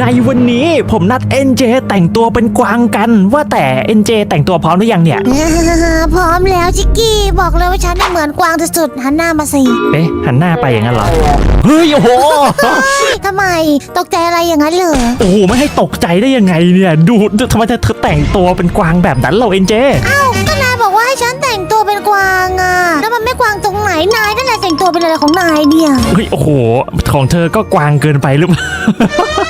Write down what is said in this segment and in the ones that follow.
ในวันนี้ผมนัด NJ แต่งตัวเป็นกวางกันว่าแต่ NJ แต่งตัวพร้อมหรือยังเนี่ย พร้อมแล้วชิกกี้บอกเลยว่าฉันน่ะเหมือนกวางสุดๆหันหน้ามาสิเอ๊ะหันหน้าไปอย่างนั้นเหรอเฮ้ยโอ้โหทำไมตกใจอะไรอย่างนั้นเหรอโอ้โหไม่ให้ตกใจได้ยังไงเนี่ย ดูดูทำไมเธอเธอแต่งตัวเป็นกวางแบบนั้นเหรา NJ เอ้าก็นายบอกว่าให้ฉันแต่งตัวเป็นกวางอะแล้วมันไม่กวางตรงไหนนายนั่นแหละแต่งตัวเป็นอะไรของนายเนี่ย เฮ้ยโอ้โห ของเธอก็กวางเกินไปหรือเปล่า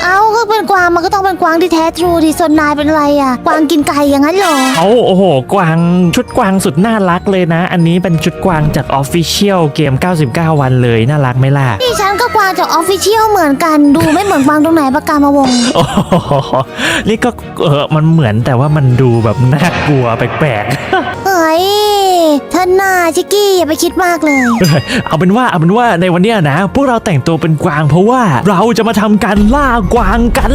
เอ้าก็เป็นกวางมันก็ต้องเป็นกวางที่แท้ทรูที่ส่วนนายเป็นอะไรอะ กวางกินไก่อย่างนั้นเหรอ เอาโอ้โห กวางชุดกวางสุดน่ารักเลยนะ อันนี้เป็นชุดกวางจาก Official เกม 99 วันเลยน่ารักไหมล่ะ นี่ฉันก็กวางจากออฟฟิเชียลเหมือนกันดูไม่เหมือนกวางตรงไหนปากกามาวง โอ้โหนี่ก็เออมันเหมือนแต่ว่ามันดูแบบน่ากลัวแปลกเฮ้ย ท่านน่าชิกกี้อย่าไปคิดมากเลยๆเอาเป็นว่าเอาเป็นว่าในวันเนี้ยนะ พวกเราแต่งตัวเป็นกวางเพราะว่าเราจะมาทำการล่ากวางกัน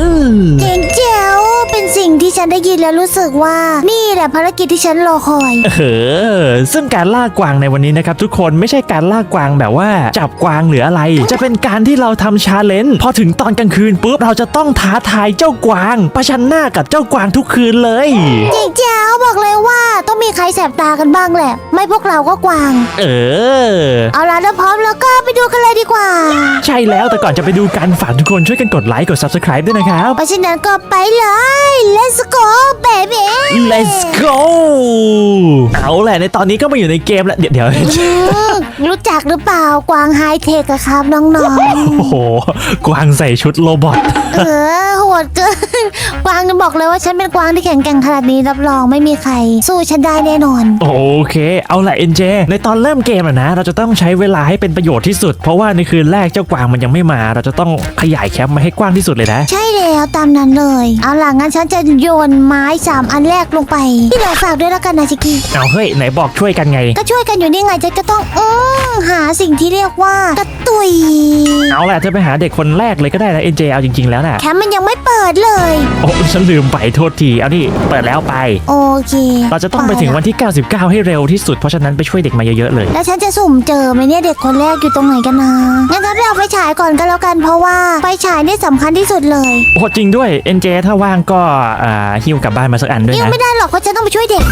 เจ๋งแจ๋วเป็นสิ่งที่ฉันได้ยินแล้วรู้สึกว่า นี่แหละภารกิจที่ฉันรอคอย เออซึ่งการล่ากวางในวันนี้นะครับทุกคนไม่ใช่การล่ากวางแบบว่าจับกวางหรืออะไร จะเป็นการที่เราทำชาเลนจ์พอถึงตอนกลางคืนปุ๊บเราจะต้องท้าทายเจ้ากวางประชันหน้ากับเจ้ากวางทุกคืนเลย เจ๋งแจ๋วบอกเลยว่าต้องมีใครแสบตากันบ้างแหละไม่พวกเราก็กวาง เออ เอาล่ะถ้าพร้อมแล้วก็ไปดูกันเลยดีกว่า ใช่แล้วแต่ก่อนจะไปดูกันฝากทุกคนช่วยกันกดไลค์กด subscribe ด้วยนะครับ เพราะฉะนั้นก็ไปเลย let's go baby Let's go เอาแหละในตอนนี้ก็มาอยู่ในเกมแล้ว เดี๋ยวเดี๋ยวอืมรู้จักหรือเปล่ากวางไฮเทคอะครับน้องโอ้โห กวางใส่ชุดโรบอท ๆ เออโหดเกิน กวางจะบอกเลยว่าฉันเป็นกวางที่แข็งแกร่งขนาดนี้รับรองไม่มีใคร สู้ฉันได้แน่นอน โอเคเอาละเอ็นเจในตอนเริ่มเกมอะนะ เราจะต้องใช้เวลาให้เป็นประโยชน์ที่สุด เพราะว่าในคืนแรกเจ้ากวางมันยังไม่มา เราจะต้องขยายแคมป์มาให้กว้างที่สุดเลยนะ ใช่ แล้วตามนั้นเลย เอาล่ะงั้นฉันจะโยนไม้สามอันแรกลงไปที่เหลือฝากด้วยแล้วกันนะชิกกี้เอาเฮ้ยไหนบอกช่วยกันไง ก็ช่วยกันอยู่นี่ไงฉันก็ต้องอืมหาสิ่งที่เรียกว่ากระตุยเอาแหละเธอไปหาเด็กคนแรกเลยก็ได้นะ NJ เอาจริง ๆแล้วน่ะแคมป์มันยังไม่เปิดเลย โอ้ฉันลืมไปโทษทีเอานี่เปิดแล้วไป โอเคเราจะต้องไปถึงวันที่ 99 ให้เร็วที่สุดเพราะฉะนั้นไปช่วยเด็กมาเยอะๆเลย แล้วฉันจะสุ่มเจอไหมเนี่ยเด็กคนแรกอยู่ตรงไหนกันนะงั้นฉันไปเอาไฟฉายก่อนก็แล้วกันเพราะว่าไฟฉายนี่สำคัญที่สุดเลยโอ้จริงด้วย NJ ถ้าว่างก็อ่าหิ้วกลับบ้านมาสักอันด้วยยังนะไม่ได้หรอกเพราะฉันต้องไปช่วยเด็ก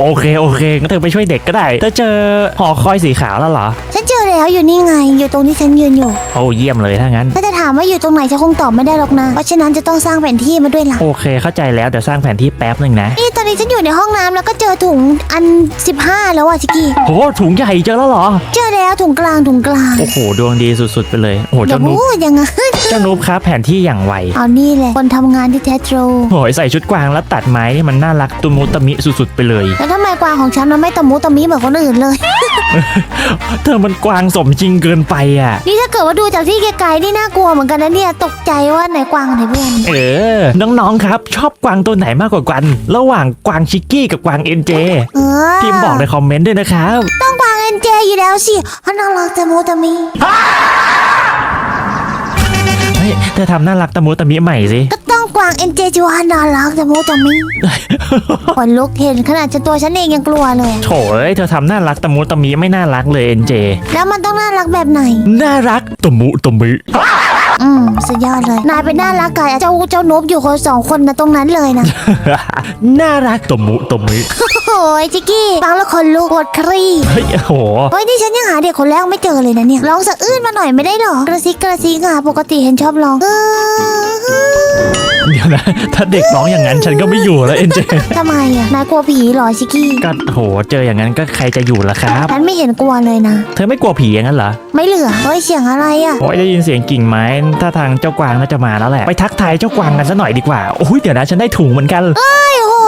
โอเคโอเคงั้นเธอไปช่วยเด็กก็ได้เธอเจอหอคอยสีขาวแล้วเหรอ ฉันเจอแล้วอยู่นี่ไง อยู่ตรงที่ฉันยืนอยู่โอ้เยี่ยมเลยถ้างั้นถ้าจะถามว่าอยู่ตรงไหนฉันคงตอบไม่ได้หรอกนะเพราะฉะนั้นจะต้องสร้างแผนที่มาด้วยล่ะโอเค เข้าใจแล้วเดี๋ยวสร้างแผนที่แป๊บหนึ่งนะนี่ตอนนี้ฉันอยู่ในห้องน้ำแล้วก็เจอถุงอัน 15 แล้วอะชิกกี้โหถุงใหญ่เจอแล้วเหรอ เจอแล้วถุงกลางถุงกลางโอ้โหดวงดีสุดๆไปเลยโอ้โหอย่าเจ้านุ๊พูดอย่างนั้นเจ้านุ๊ครับแผนที่อย่างไวเอานี่แหละ คนทำงานที่แท้ทรูโอ้ยใส่ชุดกวางแล้วตัดไม้นี่มันน่ารักตุมุตะมิสุดๆไปเลย แล้วทำไมกวางของฉันมันไม่ตะมุตะมิเหมือนคนอื่นเลย เธอมันกวางสมจริงเกินไปอะ นี่ถ้าเกิดว่าดูจากที่ไกลๆนี่น่ากลัวเหมือนกันนะเนี่ยตกใจว่าไหนกวางไหนเพื่อนเออ น้องๆครับ ชอบกวางตัวไหนมากกว่ากัน ระหว่างกวางชิกกี้กับกวางเอ็นเจเออพิมพ์บอกในคอมเมนต์ด้วยนะครับ ต้องกวางเอ็นเจอยู่แล้วสิเพราะน่ารักตะมุตะมิ เฮ้ยเธอทำน่ารักตะมุตะมิใหม่สิ ก็ต้องกวางเอ็นเจจิวาน่ารักตะมุตะมิขนลุกเห็นขนาดจะตัวฉันเองยังกลัวเลย โถเอ้ยเธอทำน่ารักตะมุตะมิไม่น่ารักเลยเอ็นเจ แล้วมันต้องน่ารักแบบไหน น่ารักตะมุตะมิ อืมสุดยอดเลย นายเป็นน่ารักกับเจ้าเจ้านุบอยู่คนสองคนนะตรงนั้นเลยนะ น่ารักตะมุตะมิ โอ้ยจิกกี้ฟังแล้วคนลุกปวดครีเฮ้ยโอ้โห เฮ้ยนี่ฉันยังหาเด็กคนแรกไม่เจอเลยนะเนี่ยร้องสะอื้นมาหน่อยไม่ได้หรอกระซิกกระซิกอะปกติเห็นชอบร้องเออ เดี๋ยวนะ ถ้าเด็กร้องอย่างนั้นฉันก็ไม่อยู่แล้วเอ็นเจทำไมอะนายกลัวผีเหรอชิกกี้ก็โห เจออย่างนั้นก็ใครจะอยู่ล่ะครับ ฉันไม่เห็นกลัวเลยนะ เธอไม่กลัวผีอย่างนั้นเหรอไม่เหลือเฮ้ยเสียงอะไรอะโอ้ยได้ยินเสียงกิ่งไม้ถ้าทางเจ้ากวางน่าจะมาแล้วแหละ ไปทักทายเจ้ากวางกันซะหน่อยดีกว่า โอ้ยเดี๋ยวนะฉันได้ถุงเหมือนกัน เฮ้ยโอ้ย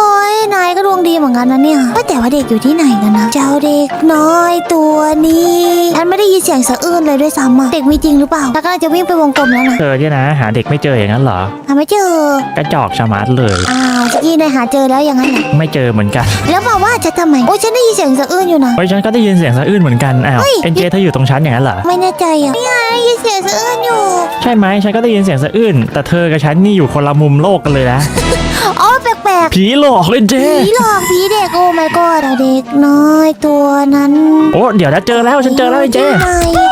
นายก็ดวงดีเหมือนกันนะเนี่ยเฮ้ยแต่ว่าเด็กอยู่ที่ไหนกันนะเจ้าเด็กน้อยตัวนี้ฉันไม่ได้ยินเสียงสะอื้นเลยด้วยซ้ำอะเด็กมีจริงหรือเปล่าแล้วก็จะวิ่งไปวงกลมแล้วนะเธอเนี่ยนะ หาเด็กไม่เจออย่างนั้นเหรอหาไม่เจอกระจอกชะมัดเลยอ้าวชิกกี้นายหาเจอแล้วอย่างนั้นเหรอไม่เจอเหมือนกัน แล้วบอกว่าจะทำไมโอ้ยฉันได้ยินเสียงสะอื้นอยู่นะเฮ้ยฉันก็ได้ยินเสียงสะอื้นเหมือนกันอ้าวเฮ้ยเอ็นเจเธออยู่ตรงชั้นอย่างนั้นเหรอไม่แน่ใจอะนี่ไงได้ยินเสียงสะอื้นอยู่ ใช่ไหมฉันก็ได้ยินเสียงสะอื้นแต่เธอกับฉันนี่อยู่คนละมุมโลกกันเลยนะอ๋อแป ลลกผีหลอกเลยเจๆผีหลอกผีเด็กโอ้ my god เด็กน้อยตัวนั้นโอ้เดี๋ยวนะเจอแล้วฉันเจอแล้วไอ้เจที่ไหน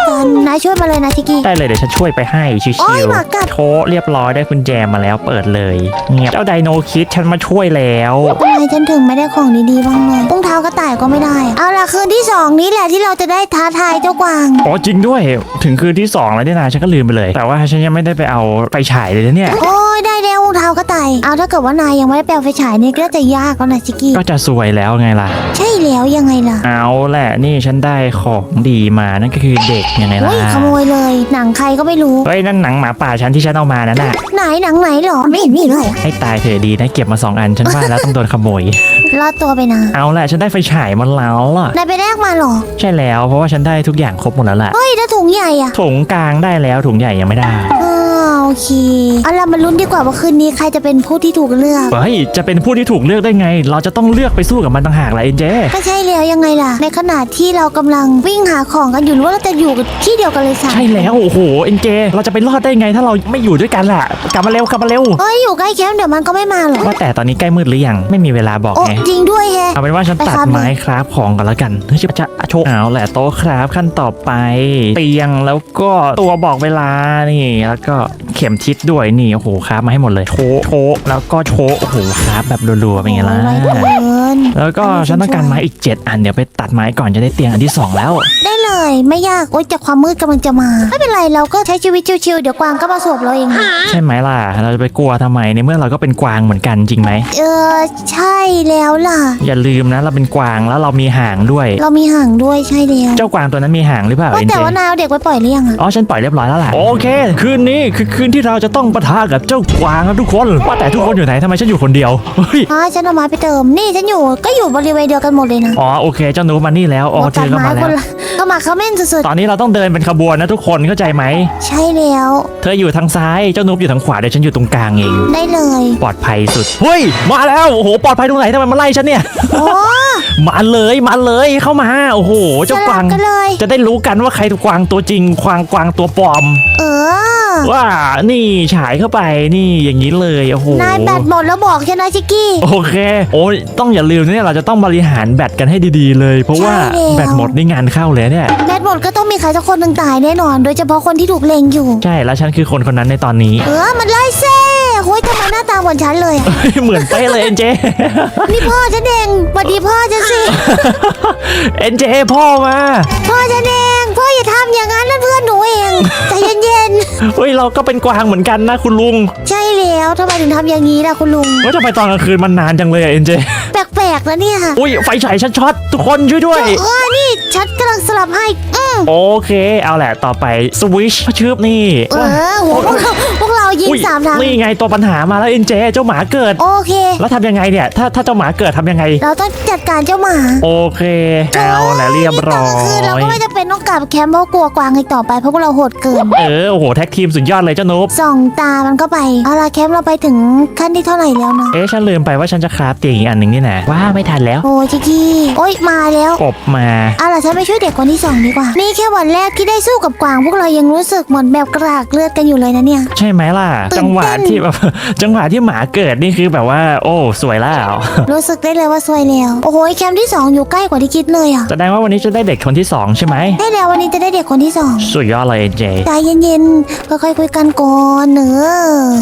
กันนายช่วยมาเลยนะชิกกี้ ได้เลยเดี๋ยวฉันช่วยไปให้ชิโอ้วยหมากัดๆโชะเรียบร้อยได้คุณแจมาแล้วเปิดเลยเงียบเจ้าไดโนคิดฉันมาช่วยแล้ว ทำไมฉันถึงไม่ได้ของดีๆบ้างเลยรองเท้ากระต่ายก็ไม่ได้เอาล่ะคืนที่สองนี้แหละที่เราจะได้ท้าทายเจ้ากวาง อ๋อจริงด้วยถึงคืนที่สองแล้วนี่นะฉันก็ลืมไปเลย แต่ว่าฉันยังไม่ได้ไปเอาไฟฉายเลยนะเนี่ย โอ้ยได้แล้วรองเท้ากระต่าย เอาถ้าเกิดว่านายยังไม่ได้แปลไฟฉายนี่ก็จะยากแล้วนะชิกกี้ก็จะสวยแล้วไงล่ะ ใช่แล้วยังไงล่ะเอาแหละนี่ฉันได้ของดีมานั่นก็คือเด็กยังไงล่ะเฮ้ยขโมยเลย หนังใครก็ไม่รู้ เฮ้ยนั่นหนังหมาป่าฉันที่ฉันเอามานั่นน่ะไหนหนังไหนหรอไม่เห็นมีเลยอะให้ตายเถอะดีนะเก็บมาสองอันฉันว่าแล้วต้องโดนขโมย รอดตัวไปนะเอาแหละฉันได้ไฟฉายมาแล้วล่ะ นายไปแลกมาเหรอ ใช่แล้วเพราะว่าฉันได้ทุกอย่างครบหมดแล้วล่ะเฮ้ยแล้วถุงใหญ่อะถุงกลางได้แล้วถุงใหญ่ยังไม่ได้อ่าโอเคเอาล่ะมาลุ้นดีกว่าว่าคืนนี้ใครจะเป็นผู้ที่ถูกเลือก เฮ้ยจะเป็นผู้ที่ถูกเลือกได้ไง เราจะต้องเลือกไปสู้กับมันต่างหากล่ะเอ็นเจก็ใช่แล้วยังไงล่ะ ในขณะที่เรากำลังวิ่งหาของกันอยู่หรือว่าเราจะอยู่ที่เดียวกันเลยสามใช่แล้วโอ้โหเอ็นเจเราจะไปรอดได้ไงถ้าเราไม่อยู่ด้วยกันล่ะ กลับมาเร็วกลับมาเร็วเฮ้ยอยู่ใกล้แคมป์เดี๋ยวมันก็ไม่มาหรอกว่าแต่ตอนนี้ใกล้มืดหรือยังไม่มีเวลาบอกโอ้ไงจริงด้วยแฮะ เอาเป็นว่าฉันไปตัดครับไม้ครับของกันแล้วกันเฮ้ยจะโชว์เอาแหละโต๊ะครับขั้นต่อไป เตียงแล้วก็ตัวบอกเวลานี่แล้วก็เข็มทิศด้วยนี่โอ้โหครับมาให้หมดเลยโชว์โชว์แล้วก็โชว์โอ้โหครับแบบรัวๆเป็นไงล่ะโอ้ยไวเกินแล้วก็อันนี้ฉันต้องการฉันช่วยไม้อีก 7 อันเดี๋ยวไปตัดไม้ก่อนจะได้เตียงอันที่ 2 แล้ว ได้เลย ไม่ยากโอ๊ยแต่ความมืดกำลังจะมา ไม่เป็นไรเราก็ใช้ชีวิตชิวๆเดี๋ยวกวางก็มาสวบเราเอง ใช่ไหมล่ะ เราจะไปกลัวทำไมในเมื่อเราก็เป็นกวางเหมือนกันจริงไหม เออใช่แล้วล่ะ อย่าลืมนะเราเป็นกวางแล้วเรามีหางด้วย เรามีห่างด้วยใช่แล้วเจ้ากวางตัวนั้นมีหางหรือเปล่าว่าเอ็นแต่เจว่านายเอาเด็กไว้ปล่อยหรือยังอะอ๋อฉันปล่อยเรียบร้อยแล้วล่ะโอเค คืนนี้คือคืนที่เราจะต้องปะทะกับเจ้ากวางครับทุกคนว่าแต่ทุกคนอยู่ไหนทำไมฉันอยู่คนเดียวเฮ้ยอ๋อฉันเอาไม้ไปเติม นี่ฉันอยู่ก็อยู่บริเวณเดียวกันหมดเลยนะอ๋อโอเคเจ้าหนูมานี่แล้วอ๋อโอ้เธตัอดก็ไม้มาแล้ควนละก็มาเขาเม่นสุดตอนนี้เราต้องเดินเป็นขบวนนะทุกคนเข้าใจไหม ๆ ใช่แล้ว เธออยู่ทางซ้าย เจ้านุ๊กอยู่ทางขวาเดี๋ยวฉันอยู่ตรงกลางเอง ได้เลย ปลอดภัยสุดเฮ้ย มาแล้ว โอ้โห ปลอดภัยตรงไหนทำไมมาไล่ฉันเนี่ย โอ้มาเลยมาเลยเข้ามา โอ้โหสเจ้ากวาลับงกันเลย จะได้รู้กันว่าใครตัวกวางตัวจริงควางกวางตัวปลอม เออ ว่านี่ฉายเข้าไปนี่อย่างนี้เลยโอ้โห นายแบตหมดแล้วบอกฉันนะชิกกี้ โอเค โอ้ยต้องอย่าลืมนะเนี่ยเราจะต้องบริหารแบตกันให้ดีๆเลย เพราะว่าใช่แล้ว แบตหมดนี่งานเข้าเลยเนี่ยแบตห มดก็ต้องมีใครสักคนหนึ่งตายแน่นอน โดยเฉพาะคนที่ถูกเลงอยู่ ใช่แล้วฉันคือคนคนนั้นในตอนนี้ เออ มันไล่เซ่โอ้ยทำไมหน้าตาเหมือนฉันเลยอะเฮ้ยเหมือนเป๊ะเลยเอ็นเจ นี่พ่อฉันเองสวัสดีพ่อฉันสิ เอ็นเจพ่อมาพ่อฉันเอง พ่ออย่าทำอย่างนั้นนั่นเพื่อนหนูเอง ใจเย็นเฮ้ยเราก็เป็นกวางเหมือนกันนะคุณลุงๆ ใช่แล้วทำไมถึงทำอย่างนี้ล่ะคุณลุง ว่าจะไปตอนกลางคืนมันนานจังเลยอะเอ็นเจ แปลกๆนะเนี่ย อุ้ยไฟฉายฉันช็อตทุกคนช่วยด้วย เออ นี่ฉันกำลังสลับให้อืม โอเค เอาแหละต่อไปสวิชชืบนี่ เออโหพวกเราพวก ยิงอุ๊ยสามทางนี่ไงตัวปัญหามาแล้วเอ็นเจเจ้าหมาเกิด โอเค แล้วทำยังไงเนี่ย ถ้าถ้าเจ้าหมาเกิดทำยังไง เราต้องจัดการเจ้าหมาโอเคเอาแหละเรียบร้อคือเราย ก็ไม่จะเป็นต้องกลับแคมป์เพราะกลัวกวางอีกต่อไปเพราะพวกเราโหดเกิน เออ โอ้โห แท็กทีมสุดยอดเลยเจ้านุ๊บส่องตามันก็ไป เอาล่ะแคมป์เราไปถึงขั้นที่เท่าไหร่แล้วเนาะ เอ๊ะฉันลืมไปว่าฉันจะคราฟเตียงอีกอันหนึ่งนี่นะว้าไม่ทันแล้ว โอ้ยจิกกี้โอ้ยมาแล้ว กบมา เอาล่ะฉันไปช่วยเด็กคนที่สองดีกว่า นี่แค่วันแรกที่ได้สู้กับกวางพวกเรายังรู้สึกเหมือนแบบกระรากเลือดกันอยู่เลยนะเนี่ย ใช่ไหมล่ะตื่นเต้นจังหวะที่แบบ จังหวะที่หมาเกิดนี่คือแบบว่า โอ้สวยแล้ว รู้สึกได้เลยว่าซวยแล้วโอ้โหแคมป์ที่สองอยู่ใกล้กว่าที่คิดเลยอะแสดงว่าวันนี้จะได้เด็กคนที่สองใช่ไหมได้แล้ววันนี้จะได้เด็กคนที่สองสุดยอดเลยเอ็นเจใจเย็นๆค่อยๆคุยกันก่อนเนอะ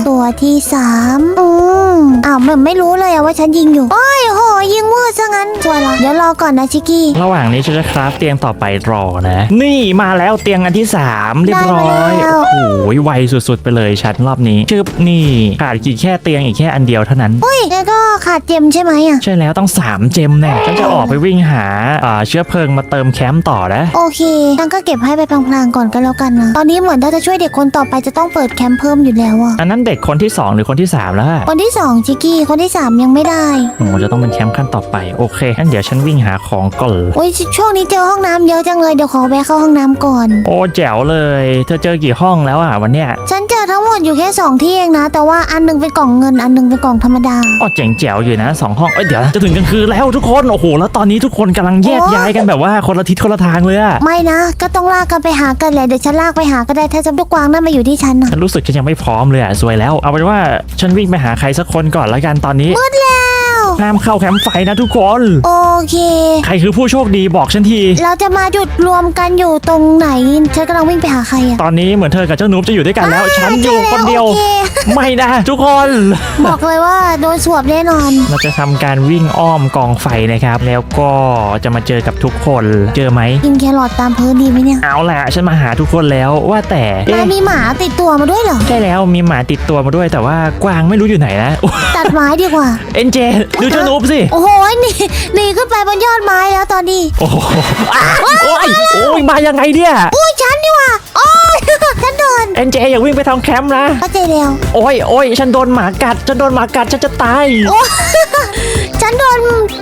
ตัวที่สามอืมอ้าวมันไม่รู้เลยอะว่าฉันยิงอยู่โอ้ยโหยิงมืดซะงั้นชัวร์ละเดี๋ยวรอก่อนนะชิกกี้ระหว่างนี้ฉันจะคราฟเตียงต่อไปรอนะ นี่มาแล้วเตียงอันที่ 3 เรียบร้อยได้มาแล้วโอ้โหไวสุดๆไปเลยฉันรอบนี้ชึบนี่ขาดกี่แค่เตียงอีกแค่อันเดียวเท่านั้น อุ้ยงั้นก็ขาดเจมใช่ไหมอะใช่แล้วต้อง 3 เจมแน่ฉันจะออกไปวิ่งหาอ่าเชื้อเพลิงมาเติมแคมป์ต่อนะโอเคงั้นก็เก็บให้ไปพลางๆก่อนก็แล้วกันนะตอนนี้เหมือนถ้าจะช่วยเด็กคนต่อไปจะต้องเปิดแคมป์เพิ่มอยู่แล้วอะอันนั้นเด็กคนที่ 2 หรือคนที่ 3 แล้วอะคนที่สองชิกกี้คนที่สามยังไม่ได้โอ้โหจะต้องเป็นแคมป์ขั้นต่อไปโอเคงั้นเดี๋ยวฉันวิ่งหาของก่อนโอ้ยช่วงนี้เจอห้องน้ำเยอะจังเลยเดี๋ยวขอแวะเข้าห้องน้ำก่อน โอ้แจ๋วเลย เธอเจอกี่ห้องแล้วอะวันเนี้ยฉันเจอทั้งหมดอยู่แค่สองที่เองนะ แต่ว่าอันหนึงเป็นกล่องเงิน อันหนึงเป็นกล่องธรรมดา อ๋อเจ๋งแจ๋วอยู่นะสองห้องเอ้ยเดี๋ยวนะจะถึงกลางคืนแล้วทุกคนโอ้โหแล้วตอนนี้ทุกคนกำลังแยกโอ้ย้ายกันแบบว่าคนละทิศคนละทางเลยอะไม่นะ ก็ต้องลากกันไปหากันแหละ เดี๋ยวฉันลากไปหาก็ได้ ถ้าจำลูกกวางนั่นมาอยู่ที่ฉันนะฉันรู้สึกฉันยังไม่พร้อมเลยอะสวยแล้วเอาเป็นว่าฉันวิ่งไปหาใครสักคนก่อนแล้วกันตอนนี้มืดแล้ห้ามเข้าแคมป์ไฟนะทุกคน โอเค ใครคือผู้โชคดีบอกฉันที เราจะมาจุดรวมกันอยู่ตรงไหน ฉันกำลังวิ่งไปหาใครอะ ตอนนี้เหมือนเธอกับเจ้านูบจะอยู่ด้วยกันแล้ว ฉันอยู่คนเดียว โอคไม่นะทุกคน บอกเลยว่าโดนสวบแน่นอน เราจะทำการวิ่งอ้อมกองไฟนะครับ แล้วก็จะมาเจอกับทุกคน เจอไหม กินแครอทตามพื้นดีไหมเนี่ย เอาแหละฉันมาหาทุกคนแล้วว่าแต่นาเอ๊ะยมีหมาติดตัวมาด้วยเหรอ ใช่แล้วมีหมาติดตัวมาด้วยแต่ว่ากวางไม่รู้อยู่ไหนนะตัดไม้ดีกว่า เอ็นเจดูเจ้านูบสิ โอ้โหหนีหนีขึ้นไปบนยอดไม้แล้วตอนนี้ โอ้โหอะโอ้ยโอ้ยมายังไงเนี่ย อุ้ยฉันนี่ว่ะโอ้ย ฉันโดนเอ็นเจอย่าวิ่งไปทางแคมป์นะ เข้าใจแล้ว โอ้ยโอ้ยฉันโดนหมากัด ฉันโดนหมากัด ฉันจะตาย โอ้ฉันโดน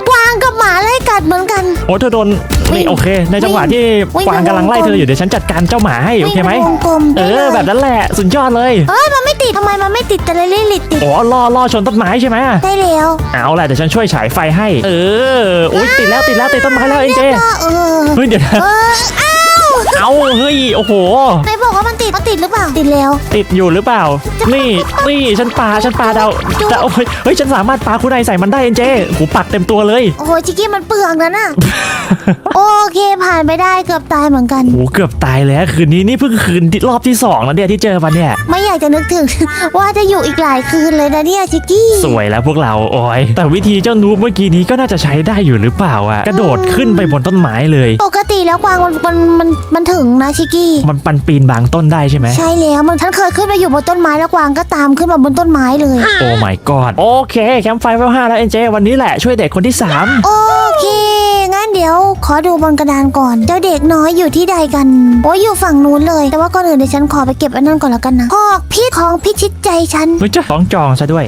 กวางกับหมาไล่กัดเหมือนกัน โอ้เธอโดนวิ่นี่งโอเค ในจังหวะที่วิ่งกวางกำลังไล่วงกลมเธออยู่เดี๋ยวฉันจัดการเจ้าหมาให้โอเคไหมวิ่งป็นวงกลมเอได้ลอยแบบนั้นแหละสุดยอดเลยเอ้ยมันไม่ติดทำไมมันไม่ติดแต่เลยลิดติดโอ้ล่อล่อชนต้นไม้ใช่ไหมได้แล้วเอาแหละเดี๋ยวฉันช่วยฉายไฟให้ เออโอ้ยติดแล้วติดแล้วติดต้นไม้แล้วเอ็นเจเออเฮ้ยเดี๋ยวนะเอออ้าวเอาเฮ้ยโอ้โหไหน บอกว่ามันติด มันติดหรือเปล่า ติดแล้ว ติดอยู่หรือเปล่า นี่นี่ฉันปาฉันปาดาวดาวเฮ้ยเฮ้ยฉันสามารถปาคุณนายใส่มันได้เอ็นเจหูปักเต็มตัวเลย โอ้โหชิกกี้มันเปลืองนะน่ะโอเคผ่านไปได้เกือบตายเหมือนกันโอ้เกือบตายแล้วคืนนี้นี่เพิ่งคืนที่รอบที่สองแล้วเนี่ยที่เจอมันเนี่ย ไม่อยากจะนึกถึง ว่าจะอยู่อีกหลายคืนเลยนะเนี่ยชิกกี้ สวยแล้วพวกเราโอ้ยแต่วิธีเจ้านูบเมื่อกี้นี้ก็น่าจะใช้ได้อยู่หรือเปล่าอะกระโดดขึ้นไปบนต้นไม้เลย ปกติแล้วกวางมันมันมันมันถึงนะชิกกี้ มันปันปีนบางต้นได้ใช่ไหมใช่แล้วมันฉันเคยขึ้นไปอยู่บนต้นไม้แล้วกวางก็ตามขึ้นมาบนต้นไม้เลยโอ้ my god โอเคแคมป์ไฟเวลห้าแล้วเอ็นเจวันนี้แหละช่วยเด็กคนที่สามโอเคงั้นเดี๋ยว ขอดูบนกระดานก่อน เจ้าเด็กน้อยอยู่ที่ใดกัน โอ้ยอยู่ฝั่งนู้นเลย แต่ว่าก่อนอื่นเดี๋ยวฉันขอไปเก็บอันนั้นก่อนแล้วกันนะหอกพิษของพิชิตใจฉันเฮ้ยจ้าต้องจองซะด้วย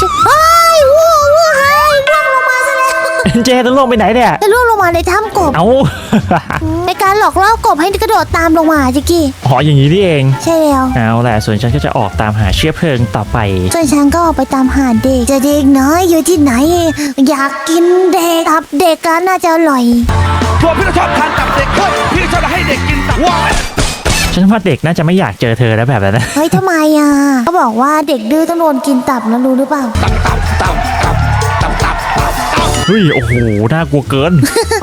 จะเฮ้ย เอ็นเจจะลงไปไหนเนี่ย จะร่วงลงมาในถ้ำกบ เอา ในการหลอกล่อกบให้กระโดดตามลงมาจิกกี้อ๋ออย่างนี้นี่เอง ใช่แล้วเอาแหละส่วนฉันก็จะออกตามหาเชื้อเพลิงต่อไป ส่วนฉันก็ออกไปตามหาเด็ก จะเด็กน้อยอยู่ที่ไหน อยากกินเด็กตับเด็กก็น่าจะอร่อย ตัวพี่ก็ชอบทานตับเด็กเฮ้ยพี่ก็ชอบให้เด็กกินตับว้ายฉันว่าเด็กน่าจะไม่อยากเจอเธอแล้วแบบนั้นนะ เฮ้ยทำไมอะเขาบอกว่าเด็กดื้อต้องโดนกินตับนะรู้หรือเปล่า ตับตับตับ ฮ้ย โอ้โห น่ากลัวเกิน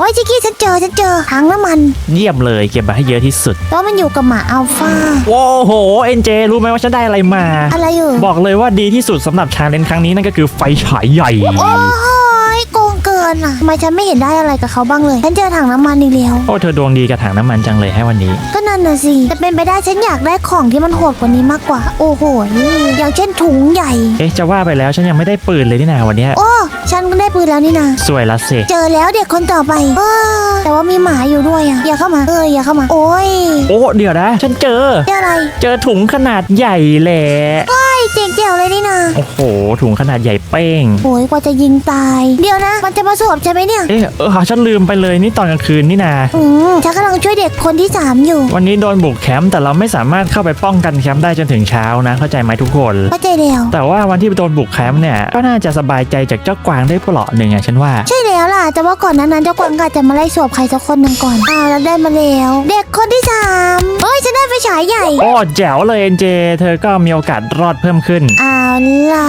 โอ้ยชิกกี้ฉันเจอฉันเจอถังน้ำมัน เยี่ยมเลยเก็บมาให้เยอะที่สุดแล้วมันอยู่กับหมาอัลฟาโอ้โห เอ็นเจ รู้ไหมว่าฉันได้อะไรมา อะไรอยู่บอกเลยว่าดีที่สุดสำหรับชาเลนจ์ครั้งนี้นั่นก็คือไฟฉายใหญ่ โอ้ยโกงเกินอะทำไมฉันไม่เห็นได้อะไรกับเขาบ้างเลย ฉันเจอถังน้ำมันอีกแล้วโอ้เธอดวงดีกับถังน้ำมันจังเลยให้วันนี้ ก็นั่นน่ะสิแต่เป็นไปได้ฉันอยากได้ของที่มันโหดกว่านี้มากกว่า โอ้โหนี่อย่างเช่นถุงใหญ่ เอ๊ะจะว่าไปแล้วฉันยังไม่ได้ปืนเลยนี่นาวันเนี้ยโอ้ฉันก็ได้ปืนแล้วนี่นะสวยละเซเจอแล้วเด็กคนต่อไปเออแต่ว่ามีหมาอยู่ด้วยอะอย่าเข้ามาเอออย่าเข้ามา โอ้ยโอ้เดี๋ยวนะ ฉันเจอเจออะไร เจอถุงขนาดใหญ่แหละไอ้เจ๋งเจ๋วเลยนี่นะโอ้โห ถุงขนาดใหญ่เป้ง โอ้ยกว่าจะยิงตาย เดี๋ยวนะ มันจะมาสวบใช่ไหมเนี่ย เอ๊ะเออฉันลืมไปเลยนี่ตอนกลางคืนนี่นาอืมฉันกำลังช่วยเด็กคนที่สามอยู่ วันนี้โดนบุกแคมป์แต่เราไม่สามารถเข้าไปป้องกันแคมป์ได้จนถึงเช้านะ เข้าใจไหมทุกคน เข้าใจแล้ว แต่ว่าวันที่โดนบุกแคมป์เนี่ยก็น่าจะสบายใจจากเจ้ากวางได้เปลาะหนึ่งอะฉันว่า ใช่แล้วล่ะ แต่ว่าก่อนหนั้นนั้นเจ้ากวางก็อาจจะมาไล่สวบใครสักคนหนึ่งก่อนอ้าวแล้วได้มาแล้ว เด็กคนที่สามเฮ้ยฉันได้ไฟฉายใหญ่ โอ้แจ๋วเลยเอ็นเจ เธอก็มีโอกาสรอดเพิ่มขึ้นเอาล่ะ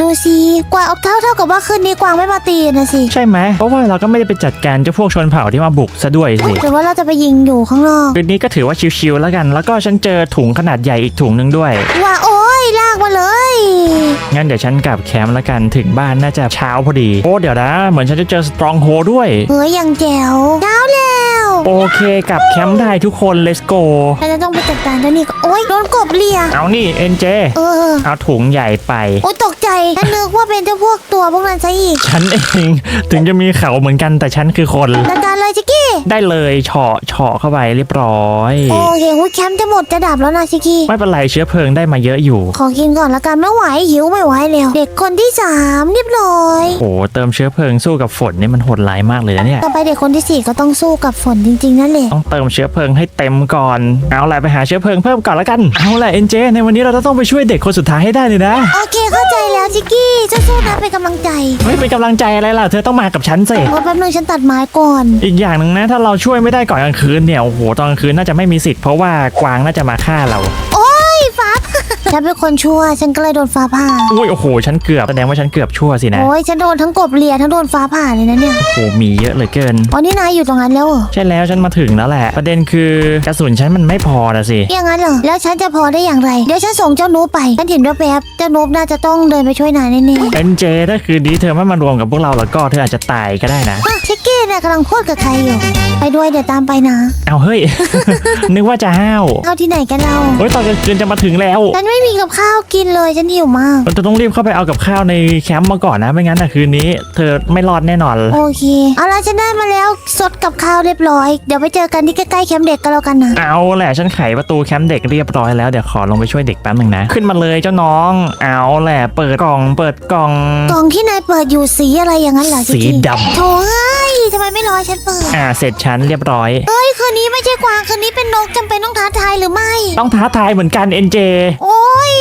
ดูสิกวางเอาเท่าเท่ากับว่าคืนนี้กวางไม่มาตีนะสิใช่ไหมเพราะว่าเราก็ไม่ได้ไปจัดการเจ้าพวกชนเผ่าที่มาบุกซะด้วยสิหรือว่าเราจะไปยิงอยู่ข้างนอกคืนนี้ก็ถือว่าชิวๆแล้วกัน แล้วก็ฉันเจอถุงขนาดใหญ่อีกถุงหนึ่งด้วยว่าโอ้ยลากมาเลย งั้นเดี๋ยวฉันกลับแคมป์แล้วกันถึงบ้านน่าจะเช้าพอดี โอ้เดี๋ยวนะ เหมือนฉันจะเจอสตรองโฮด้วย เฮ้ยยังแจ๋วเช้าแล้วโอเคกลับแคมป์ได้ทุกคน let's go เราจะต้องไปจัดการเจ้านี่ก่อนโอ้ยโดนกบเลียเอานี่เอ็นเจเออ เอาถุงใหญ่ไป โอ้ยตกใจฉันนึกว่าเป็นเจ้าพวกตัวพวกนั้นซะอีก ฉันเอง ถึงจะมีเขาเหมือนกันแต่ฉันคือคน จัดการเลยชิกกี้ ได้เลยเฉาะเฉาะเข้าไปเรียบร้อยโอเคหุ้ยแคมป์จะหมดจะดับแล้วนะชิกกี้ไม่เป็นไรเชื้อเพลิงได้มาเยอะอยู่ ขอกินก่อนละกันไม่ไหวหิวไม่ไหวแล้วเด็กคนที่สามเรียบร้อยโอ้เติมเชื้อเพลิงสู้กับฝนนี่มันโหดร้ายมากเลยนะเนี่ยต่อไปเด็กคนที่สี่ก็ต้องสู้กับฝนจริงๆนั่นแหละต้องเติมเชื้อเพลิงให้เต็มก่อนเอาล่ะไปหาเชื้อเพลิงเพิ่มก่อนแล้วกันเอาล่ะเอ็นเจในวันนี้เราจะต้องไปช่วยเด็กคนสุดท้ายให้ได้เลยนะโอเคเข้าใจ แล้วชิกกี้สู้ๆนะเป็นกำลังใจไม่เป็นกำลังใจอะไรล่ะ เธอต้องมากับฉันสิรอแป๊บนึงฉันตัดไม้ก่อน อีกอย่างหนึ่งนะ ถ้าเราช่วยไม่ได้ก่อนกลางคืนเนี่ย โอ้โห ตอนกลางคืนน่าจะไม่มีสิทธิ์เพราะว่ากวางน่าจะมาฆ่าเรา โอ้ยฟ้า ฉันเป็นคนชั่ว ฉันก็เลยโดนฟ้าผ่า อุ้ยโอ้โหฉันเกือบแสดงว่าฉันเกือบชั่วสินะ โอ้ยฉันโดนทั้งกบเลียทั้งโดนฟ้าผ่าเลยนะเนี่ย โอ้โหมีเยอะเหลือเกิน อ๋อนี่นายอยู่ตรงนั้นแล้วเหรอใช่แล้วฉันมาถึงแล้วแหละ ประเด็นคือกระสุนฉันมันไม่พอนะสิ อย่างนั้นเหรอ แล้วฉันจะพอได้อย่างไร เดี๋ยวฉันส่งเจ้านูไป ฉันเห็นแวบๆเจ้านูน่าจะต้องเดินไปช่วยนายแน่ๆเอ็นเจถ้าคืนนี้เธอไม่มารวมกับพวกเราแล้วก็เธออาจจะตายก็ได้นะอะชิค กี้เนี่ยกำลังพูดกับใครอยู่ ไปด้วยเดี๋ยวตามไปนะ เอาเฮ้ย นึกว่าจะห้าวเอาที่ไหนกันเราเฮ้ยตอนกลางคืนจะมาถึงแล้วฉันไม่มีกับข้าวกินเลยฉันหิวมาก เราจะต้องรีบเข้าไปเอากับข้าวในแคมป์มาก่อนนะไม่งั้นนะคืนนี้ เธอไม่รอดแน่นอน โอเคเอาละฉันได้มาแล้วสดกับข้าวเรียบร้อย เดี๋ยวไปเจอกันที่ใกล้ๆแคมป์เด็กก็แล้วกันนะ เอาแหละฉันไขประตูแคมป์เด็กเรียบร้อยแล้วเดี๋ยวขอลงไปช่วยเด็กแป๊บหนึ่งนะ ขึ้นมาเลยเจ้าน้อง เอาแหละเปิดกล่อง เปิดกล่อง กล่องที่นายเปิดอยู่สีอะไรอย่างนั้นเหรอชิคสีกี้ดำ โถ่เอ้ยทำไมไม่รอให้ฉันเปิด อ่า เสร็จฉันเรียบร้อยเอ้ย คืนนี้ไม่ใช่กวาง คืนนี้เป็นนกจำเป็นต้องท้าทายหรือไม่ ต้องท้าทายเหมือนกันเอ็นเจโอ้ย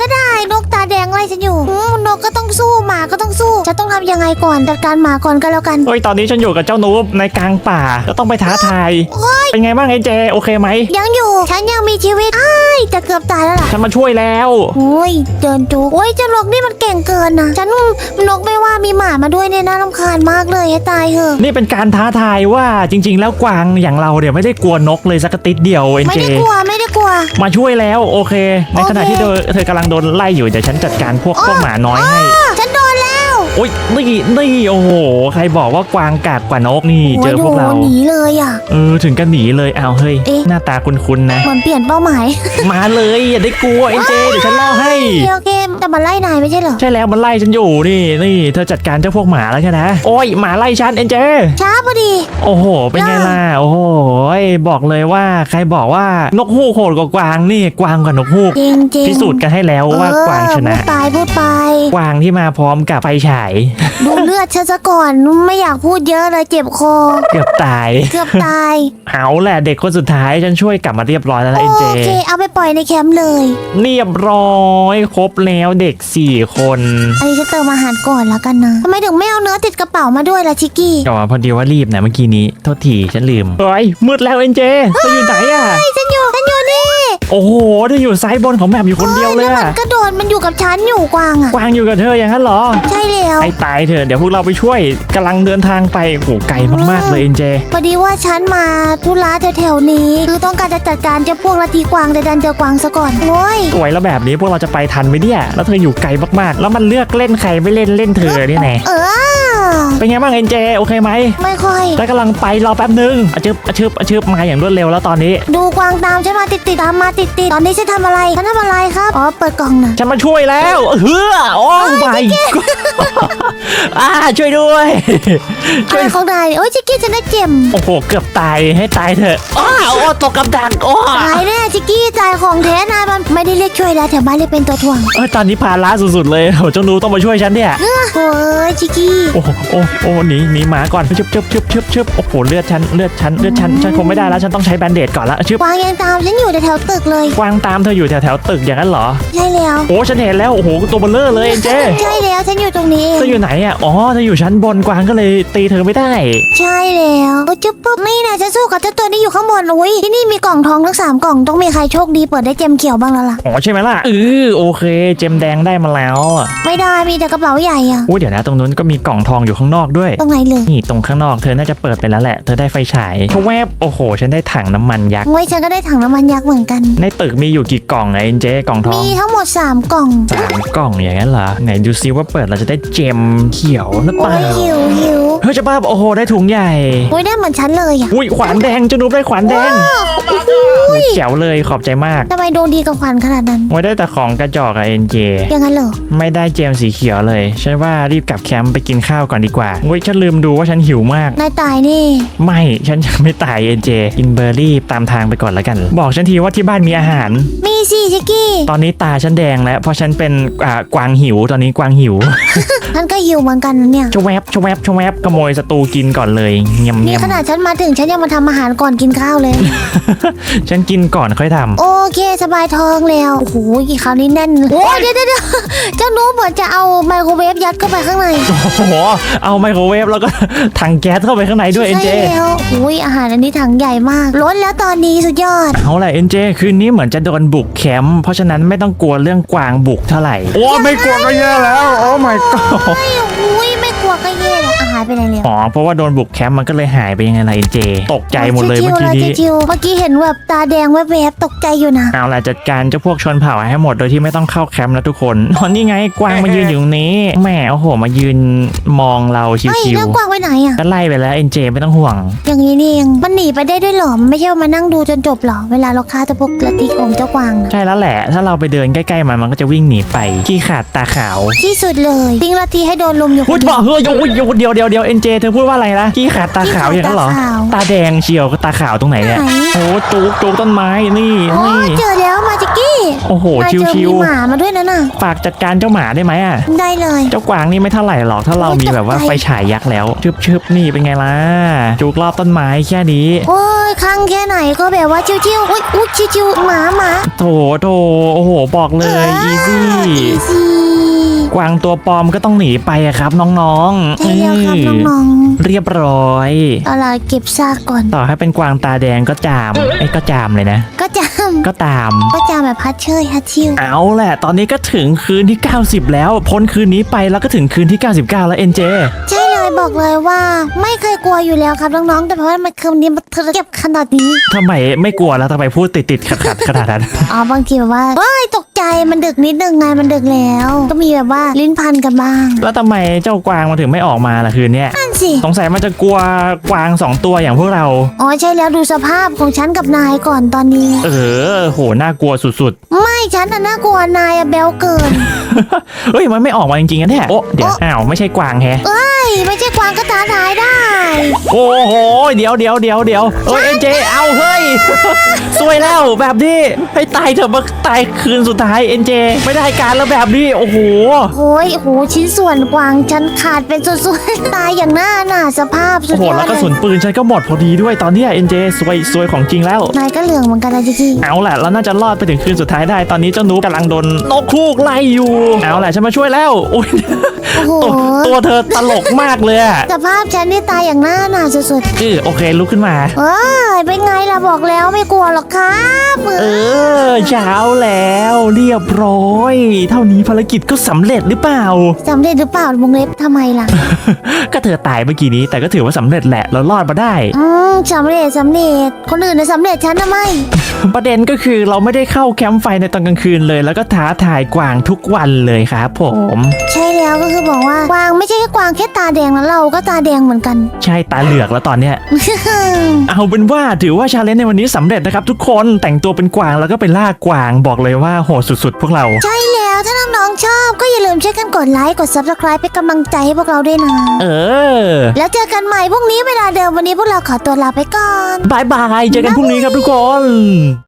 ก็ได้นกตาแดงไล่ฉันอยู่อืมนกก็ต้องสู้หมาก็ต้องสู้ จะต้องทำยังไงก่อนจัดการหมาก่อนก็แล้วกันเฮ้ยตอนนี้ฉันอยู่กับเจ้านูบในกลางป่าก็ต้องไปท้าทายเป็นไงบ้างเอ็นเจโอเคไหมยังอยู่ ฉันยังมีชีวิตอ้ายจะเกือบตายแล้วล่ะ ฉันมาช่วยแล้ว โอ้ย เดินจุกโอ้ยเจ้านกนี่มันเก่งเกินนะ ฉันนกไม่ว่ามีหมามาด้วยเนี่ยน่ารำคาญมากเลยให้ตายเหอะ นี่เป็นการท้าทายว่าจริง ๆ แล้วกวางอย่างเราเนี่ยไม่ได้กลัวนกเลยสักติดเดียวเอ็นไม่เจ ได้กลัวไม่ได้กลัว มาช่วยแล้วโอเค ในขณะโอเค ที่เธอเธอกำลังโดนไล่อยู่เดี๋ยวฉันจัดการพวกพวกหมาน้อยให้ อ้ยนี่นี่โอ้โห ใครบอกว่ากวางกากกว่านกนี่เจอพวกเราโยดูหนีเลยอะเออถึงกันหนีเลยเอาเฮ้ยเอ๊ะหน้าตาคุ้นๆนะเหมือนเปลี่ยนเป้าหมาย มาเลยอย่าได้กลัวเอ็นเจเดี๋ยวฉันเล่าให้โอเคแต่มันไล่นายไม่ใช่เหรอใช่แล้วมันไล่ฉันอยู่นี่นี่เธอจัดการเจ้าพวกหมาแล้วใช่ไหมโอ้ยหมาไล่ฉันเอ็นเจช้าพอดี โอ้โห เป็นไงล่ะโอ้โหบอกเลยว่าใครบอกว่านกฮูกโหดกว่ากวางนี่กวางกว่านกฮูกจริงจริงพิสูจน์กันให้แล้วว่ากวางชนะพูดไปพูดไปกวางที่มาพร้อมกับไฟฉายดูเลือดฉันซะก่อนไม่อยากพูดเยอะเลยเจ็บคอ เกือบตาย เกือบตาย เอาแหละเด็กคนสุดท้ายฉันช่วยกลับมาเรียบร้อยแล้วนะเอ็นเจ โอเค เอาไปปล่อยในแคมป์เลย เรียบร้อยครบแล้วเด็กสี่คนอันนี้ฉันเติมอาหารก่อนแล้วกันนะทำไมถึงไม่เอาเนื้อติดกระเป๋ามาด้วยล่ะชิกกี้ก็พอดีว่ารีบนะเมื่อกี้นี้โทษทีฉันลืมเฮ้ยมืดแล้วเอ็นเจเธออยู่ไหนอะไอ้ฉันอยู่ฉันอยู่นี่ โอ้โหเธออยู่ซ้ายบนของแมปอยู่คนเดียวเลยแล้อะมันกระโดดมันอยู่กับฉันอยู่กวางอะกวางอยู่กับเธออย่างนั้นเหรอ ใช่แล้วไอ้ตายเถอะเดี๋ยวพวกเราไปช่วยกำลังเดินทางไปโอ้โหไกลมากๆเลยเอ็นเจพอดีว่าฉันมาธุระแถวๆนี้ คือต้องการจะจัดการเจ้าพวกลัทธิกวางแต่ดันเจอกวางซะก่อนโอ้ยสวยแล้วแบบนี้พวกเราจะไปทันไหมเนี่ยแล้วเธออยู่ไกลมากๆ แล้วมันเลือกเล่นใครไม่เล่นเล่นเธอนี่แน่เออเป็นไงบ้างเอ็นเจโอเคไหมไม่ค่อยแล้วกำลังไปรอแป๊บนึงอาชึบอาชึบอาชึบมาอย่างรวดเร็วแล้วตอนนี้ ดูกวางตามฉันมาติดติดๆตามมาติดติดๆตอนนี้ฉันทำอะไรฉันทำอะไรครับอ๋อเปิดกล่องนะฉันมาช่วยแล้วเฮ้อโอ้ไม่อ่าช่วยด้วยอะช่วไรยของนายโอ้ยชิกกี้ฉันได้เจ็มโอ้โหเกือบตายให้ตายเถอะอ้าวโอ้ตกกับดักโอ้ตายแน่ชิกกี้จ่ายของแท้นายมันไม่ได้เรียกช่วยแล้วแถวบ้านเรียกเป็นตัวถ่วงเอ้ยตอนนี้พาล้าสุดๆเลยโอ้เจ้าหนูต้องมาช่วยฉันเนี่ย เอ้อโอ้ยชิกกี้โอ้โหโอ้โอ้หนีหนีหมาก่อนชึบชึบชึบชึบชึบโอ้โหเลือดฉันเลือดฉันเลือดฉันฉันคงไม่ได้แล้วฉันต้องใช้แบนเดดก่อนละชึบกวางยังตามฉันอยู่แถวๆตึกเลย กวางตามเธออยู่แถวแถวๆตึกอย่างนั้นเหรอ ใช่แล้ว โอ้ฉันเห็นแล้ว โอ้โหตัวเบลเลอร์เลยเจ๊ใช่แล้วฉันอยู่ตรงนี้เธออยู่ไหนอะ อ๋อเธออยู่ชั้นบนกวางก็เลยตีเธอไม่ได้ ใช่แล้วโอ้ยจุ๊บปุ๊บนี่นะฉันสู้กับเจ้าตัวนี้อยู่ข้างบนอุ้ยที่นี่มีกล่องทองทั้งสามกล่องต้องมีใครโชคดีเปิดได้เจมเขียวบ้างแล้วล่ะ อ๋อใช่ไหมล่ะเออโอเค เจมแดงได้มาแล้วอะไม่ได้มีแต่กระเป๋าใหญ่อะอุ้ยเดี๋ยวนะตรงนู้นก็มีกล่องทองอยู่ข้างนอกด้วย ตรงไหนเลยนี่ตรงข้างนอกเธอน่าจะเปิดไปแล้วแหละเธอได้ไฟฉายเขาแวบโอ้โห ฉันได้ถังน้ำมันยักษ์โอ้ยฉันก็ได้ถังน้ำมันยักษ์เหมือนกันในตึกมีอยู่กี่กล่องไงเจ๊กล่องทองมีทั้งหมดสามกล่องสามกล่องอย่างนั้นเหรอไหนดูซิว่าเปิดเราจะได้เจมเขียวหรือเปโอ้ล่ายหิวหิวเฮ้ยเจะบ้าโอ้โหได้ถุงใหญ่ โอ้ยได้เหมือนฉันเลยอะอุ้ยขวานแดงเจะนูบได้ขวานแดงแจ๋วเลยขอบใจมากทำไมโดนดีกับขวัญขนาดนั้น ไว้ได้แต่ของกระจอกอะเอ็นเจ อย่างนั้นเหรอไม่ได้เจมสีเขียวเลยฉันว่ารีบกลับแคมป์ไปกินข้าวก่อนดีกว่าเว้ยฉันลืมดูว่าฉันหิวมาก นายตายนี่ ไม่ ฉันยังไม่ตายเอ็นเจกินเบอร์รี่ตามทางไปก่อนแล้วกัน บอกฉันทีว่าที่บ้านมีอาหาร มีสิชิกกี้ ตอนนี้ตาฉันแดงแล้ว เพราะฉันเป็นอ่ากวางหิวตอนนี้กวางหิวฉันก็หิวเหมือนกันนะเนี่ย ชะแวบชะแวบชะแวบขโมยสตูกินก่อนเลยเงียมนี่เงียมขนาดฉันมาถึงฉันยังมาทำอาหารก่อนกินข้าวเลย ฉันกินก่อนค่อยทำ โอเคสบายท้องแล้ว โอ้โหกี่คราวนี้แน่นโอ้ยเดี๋ยวเดี๋ยวเดี๋ยวเจ้าหนูเหมือนจะเอาไมโครเวฟยัดเข้าไปข้างในโอ้โห เอาไมโครเวฟแล้วก็ ถังแก๊สเข้าไปข้างในด้วยเอ็นเจ ใช่แล้วอุ้ยอาหารอันนี้ถังใหญ่มากล้นแล้วตอนนี้สุดยอด เอาล่ะเอ็นเจ คืนนี้เหมือนจะโดนบุกแคมป์เพราะฉะนั้นไม่ต้องกลัวเรื่องกวางบุกเท่าไหร่ โอ้ไม่กลัวก็แย่แล้ว โอ้ my god อุ้ยไม่กลัวก็เย่เลยอาหารไปไหนแล้วอ๋อเพราะว่าโดนบุกแคมป์มันก็เลยหายไปยังไงล่ะเอ็นเจตกใจหมดเลยเมื่อกี้นี้ชิวๆเมื่อกี้เห็นแบบตาแดงแวบๆตกใจอยู่นะเอาล่ะจัดการเจ้าพวกชนเผ่าให้หมดโดยที่ไม่ต้องเข้าแคมป์แล้วทุกคนอ๋อนี่ไงกวางมายืนอยู่ตรงนี้แหมโอ้โหมายืนมองเราชิเฮ้ยวแล้วกวางไปไหนอะๆก็ไล่ไปแล้วเอ็นเจไม่ต้องห่วง อย่างนี้นี่เองมันหนีไปได้ด้วยเหรอมันไม่ใช่ว่ามานั่งดูจนจบเหรอเวลาเราฆ่าตะพวกละติของเจ้ากวางนะใช่แล้วแหละ ถ้าเราไปเดินใกล้ๆมันมันก็จะวิ่งหนีไปขี้ขาดตาขาว ที่สุดเลยทิ้งละทีให้โดนลุมอยู่คพูดนเดีบยอวกเฮ้ยโอ้ยโอ้ยเดียวเดียวเดียวเอ็นเจเธอพูดว่าอะไรนะขี้ขาดตาขาวอย่างนั้นเหรอ ขี้ขาดตาขาว ตาแดงเชียวก็ตาขาวตรงไหนเนี่ยไหนโอ้จูกจูกต้นไม้นี่โอ้นี่ เจอแล้วมาจิกกี้โอ้โหนายชิวเจอชิวมีหมามาด้วยนะน่ะฝากจัดการเจ้าหมาได้ไหมอะ ได้เลย เจ้ากวางนี่ไม่เท่าไหร่หรอกถ้าเราโอ้ยมีแบบว่าตกใจไฟฉายยักษ์แล้วชึบชึบนี่เป็นไงล่ะจูกรอบต้นไม้แค่นี้โอ้ยครั้งแค่ไหนก็แบบว่าชิวๆอุ้ยอุ้ยชิวๆหมาหมาโถโถโอ้โหบอกเลยอีซี่ อีซี่ กวางตัวปลอมก็ต้องหนีไปอะครับ น้องๆใช่แล้วครับนี่น้องเรียบร้อย ๆเอาล่ะเก็บซากก่อน ต่อให้เป็นกวางตาแดงก็จามไอ้ยก็จามเลยนะ ก็จก็ตามำก็จำแบบพัดเชยฮัดชิวเอาแหละ ตอนนี้ก็ถึงคืนที่ 90 แล้ว พ้นคืนนี้ไปแล้วก็ถึงคืนที่ 99 แล้วเอ็นเจ ใช่ เลยบอกเลยว่า ไม่เคยกลัวอยู่แล้วครับน้องๆ แต่เพราะว่ามันคืนนี้มันเก็บขนาดนี้ ทำไมไม่กลัวแล้วทำไมพูดติดติดขัดขัดๆขนาดนั้น อ๋อบางทีแบบว่าเฮ้ยตกใจมันดึกนิดนึงไงมันดึกแล้ว ก็มีแบบว่าลิ้นพันกันบ้างแล้วทำไมเจ้ากวางมันถึงไม่ออกมาล่ะคืนเนี้ยนั่นสิ สงสัยมันจะกลัวกวางสองตัวอย่างพวกเรา อ๋อใช่แล้วดูสภาพของฉันกับนายก่อนตอนนี้ เออ โหน่ากลัวสุดไม่ฉันน่ะน่ากลัวนายอะเบลเกิน ๆ เฮ้ยมันไม่ออกมาจริงๆนะเนี่ยโอ้เดี๋ยวอ้าวไม่ใช่กวางแฮะเอ้ย ไม่ใช่กวางก็ท้าทายได้ โอ้โห เดี๋ยวเดี๋ยวเดี๋ยวเดี๋ยวเอ้ยเอ็นเจ เอาเฮ้ยสวยแล้วแบบนี้ให้ตายเถอะมาตายคืนสุดท้ายเอ็นเจ ไม่ได้การแล้วแบบนี้ โอ้โห โอ้ยโอ้โหชิ้นส่วนกวางฉันขาดเป็นส่วนๆตายอย่างหน้าหน่าสภาพสุโอ้ดโหยอแล้วดก็เลสุนยปืนฉันก็หมดพอดีด้วยตอนเนี้ยเอ็นเจสวยสวยของจริงแล้ว นายก็เหลืองเหมือนกันนะจริงเอาแหละเราน่าจะรอดไปถึงคืนสุดท้ายได้ตอนนี้เจ้าหนูกำลังโดนนกคูกไล่อยู่ เอาแหละฉันมาช่วยแล้วอุ้ยๆ โอ้โห ตัวตัวเธอตลกมากเลยอะสภาพฉันนี่ตายอย่างหน้าหน่าสุดเออโอเคลุกขึ้นมา ๆเอ้ยเป็นไงล่ะบอกแล้วไม่กลัวหรอกครับเออเช้าแล้วเรียบร้อย เท่านี้ภารกิจก็สำเร็จหรือเปล่า สำเร็จหรือเปล่าวงเล็บทำไมล่ะ ก็เธอตายเมื่อกี้นี้แต่ก็ถือว่าสำเร็จแหละเรารอดมาได้ อืมสำเร็จสำเร็จ คนอื่นน่ะสำเร็จฉันน่ะไม่ประเด็นก็คือเราไม่ได้เข้าแคมป์ไฟในตอนกลางคืนเลย แล้วก็ท้าทายกวางทุกวันเลยครับผม ใช่แล้วก็คือบอกว่ากวางไม่ใช่แค่กวางแค่ตาแดงนะเราก็ตาแดงเหมือนกัน ใช่ตาเหลือกแล้วตอนเนี้ย เอาเป็นว่าถือว่าชาเลนจ์ในวันนี้สำเร็จนะครับทุกคนแต่งตัวเป็นกวางแล้วก็ไปล่ากวางบอกเลยว่าโหดสุดๆ พวกเรา ใช่แล้วถ้าน้องๆชอบก็อย่าลืมช่วยกันกดไลค์กด subscribe เป็นกำลังใจให้พวกเราด้วยนะ เออแล้วเจอกันใหม่พรุ่งนี้เวลาเดิมวันนี้พวกเราขอตัวลาไปก่อน บายบายเจอกันพรุ่งนี้ครับทุกคน